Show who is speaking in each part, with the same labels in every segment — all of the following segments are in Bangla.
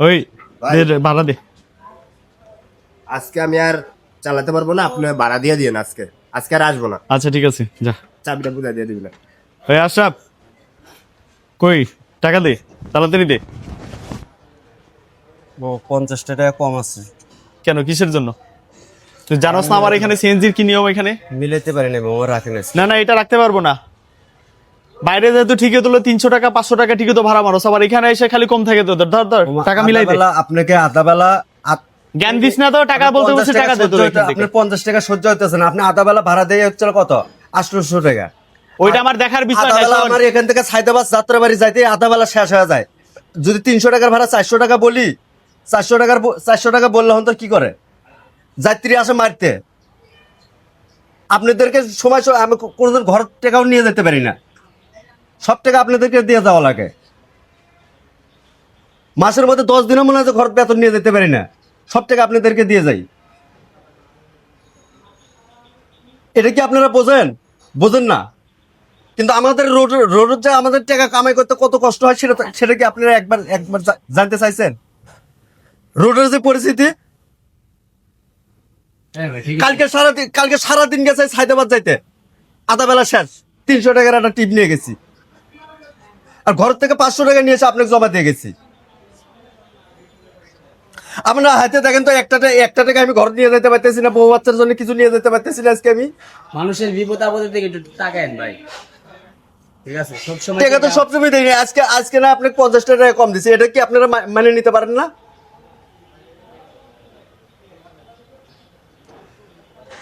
Speaker 1: ওই ভাড়া দে।
Speaker 2: আজকে আমি আর চালাতে পারব না আপনি ভাড়া দিয়ে দিন আজকে। আজকে আর আসব না।
Speaker 1: আচ্ছা ঠিক আছে যা।
Speaker 2: চাবিটা বুঝাই দিয়ে দিবেন
Speaker 1: ওই আশরাফ কই টাকা দে তাড়াতাড়ি দে।
Speaker 3: ও পঞ্চাশটা টাকা কম আছে।
Speaker 1: কেন কিসের জন্য? তুই জানোস না আমার এখানে সিএনজির কি নিয়ম এখানে?
Speaker 3: মিলাইতে পারি না আমার রাখেন
Speaker 1: না না এটা রাখতে পারব না। বাইরে যেহেতু ঠিকই তুলো তিনশো টাকা পাঁচশো টাকা ঠিকই তো ভাড়া মারো। আবার এখানে এসে খালি কম থাকে তোদের। ধর ধর টাকা মিলাই
Speaker 3: আপনাকে আধা বেলা
Speaker 1: জ্ঞান দিস না তো টাকা বলতে বলছে টাকা দে তোর
Speaker 3: সহ্য
Speaker 1: এখান
Speaker 3: আপনার পঞ্চাশ টাকা সহ্য হইতেছে না। আপনি আধা বেলা ভাড়া দিয়ে হচ্ছে কত? আঠারোশো টাকা।
Speaker 1: ওইটা আমার দেখার বিষয়
Speaker 3: আমার এখান থেকে সাইদাবাদ যাত্রা বাড়ি যাইতে আধা বেলা শেষ হয়ে যায়। যদি তিনশো টাকার ভাড়া চারশো টাকা বলি চারশো টাকার চারশো টাকা বললে হন তো কি করে? যাত্রী আসে মারতে। আপনাদেরকে সময় আমি কোনোদিন ঘর টাকাও নিয়ে যেতে পারি না। সব টাকা আপনাদেরকে দিয়ে যাওয়া লাগে। মাসের মধ্যে দশ দিনও মনে হয় ঘর বেতন নিয়ে যেতে পারি না। সব টাকা আপনাদেরকে দিয়ে যাই। এটা কি আপনারা বোঝেন? বোঝেন না। কিন্তু আমাদের রোড রোডের যে আমাদের টাকা কামাই করতে কত কষ্ট হয় সেটা সেটা কি আপনারা একবার একবার জানতে চাইছেন? রোডের যে পরিস্থিতি কালকে সারাদিন কালকে সারাদিন গেছে হায়দ্রাবাদ যাইতে। আধা বেলা শেষ। তিনশো টাকার একটা টিপ নিয়ে গেছি। আর ঘর থেকে পাঁচশো টাকা নিয়ে এসে আপনাকে জমা দিয়ে গেছি। আপনারা হাতে দেখেন তো একটা একটা টাকা আমি ঘর নিয়ে যেতে পারতেছি না বউ বাচ্চার জন্য কিছু নিয়ে যেতে পারতেছি না আজকে আমি।
Speaker 4: মানুষের বিপদ আপদের থেকে একটু ভাই। ঠিক আছে
Speaker 3: টাকা তো সবসময় দেয়নি। আজকে আজকে না আপনাকে পঞ্চাশ টাকা কম দিচ্ছে এটা কি আপনারা মানে নিতে পারেন না?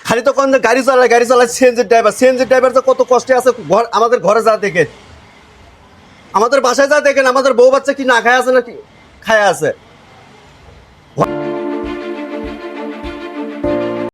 Speaker 3: খালি তো কোন গাড়ি চালায় গাড়ি চালায় সিএনজি ড্রাইভার সিএনজি ড্রাইভার তো কত কষ্টে আছে ঘর আমাদের ঘরে যা দেখে। আমাদের বাসায় যা দেখেন আমাদের বউ বাচ্চা কি না খায় আছে নাকি? খায় আছে।